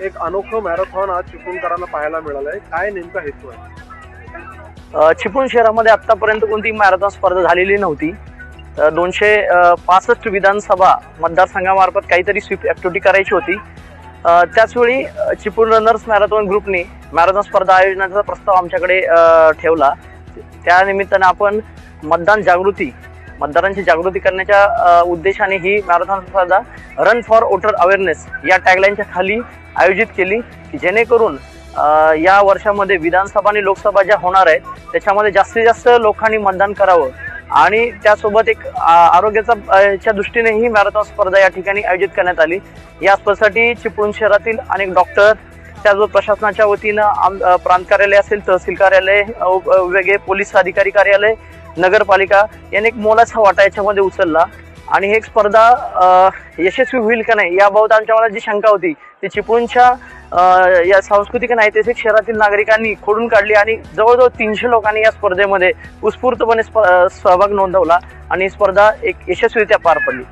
एक अनोखं मॅरेथॉन आज चिपळूणकरांना पाहायला मिळालं आहे. काय नेमका हेतू आहे? चिपळूण शहरामध्ये आतापर्यंत कोणती मॅरेथॉन स्पर्धा झालेली नव्हती. दोनशे पासष्ट विधानसभा मतदारसंघामार्फत काहीतरी स्वीप ॲक्टिव्हिटी करायची होती. त्याचवेळी चिपळूण रनर्स मॅरेथॉन ग्रुपने मॅरेथॉन स्पर्धा आयोजनाचा प्रस्ताव आमच्याकडे ठेवला. त्यानिमित्तानं आपण मतदान जागृती मतदारांची जागृती करण्याच्या उद्देशाने ही मॅरेथॉन स्पर्धा रन फॉर वोटर अवेअरनेस या टॅगलाईनच्या खाली आयोजित केली की जेणेकरून या वर्षामध्ये विधानसभा आणि लोकसभा ज्या होणार आहेत त्याच्यामध्ये जास्तीत जास्त लोकांनी मतदान करावं. आणि त्यासोबत एक आरोग्याचा अ, दृष्टीने ही मॅरेथॉन स्पर्धा या ठिकाणी आयोजित करण्यात आली. या स्पर्धेसाठी चिपळूण शहरातील अनेक डॉक्टर त्याचबरोबर प्रशासनाच्या वतीनं आम प्रांत कार्यालय असेल तहसील कार्यालय वेगळे पोलीस अधिकारी कार्यालय नगरपालिका याने एक मोलाचा वाटा याच्यामध्ये उचलला. आणि हे एक स्पर्धा यशस्वी होईल का नाही याबाबत आमच्या मला जी शंका होती ती चिपळूणच्या या सांस्कृतिक आणि ऐतिहासिक शहरातील नागरिकांनी खोडून काढली आणि जवळजवळ तीनशे लोकांनी या स्पर्धेमध्ये उत्स्फूर्तपणे स्प- सहभाग नोंदवला आणि ही स्पर्धा एक यशस्वीरित्या पार पडली.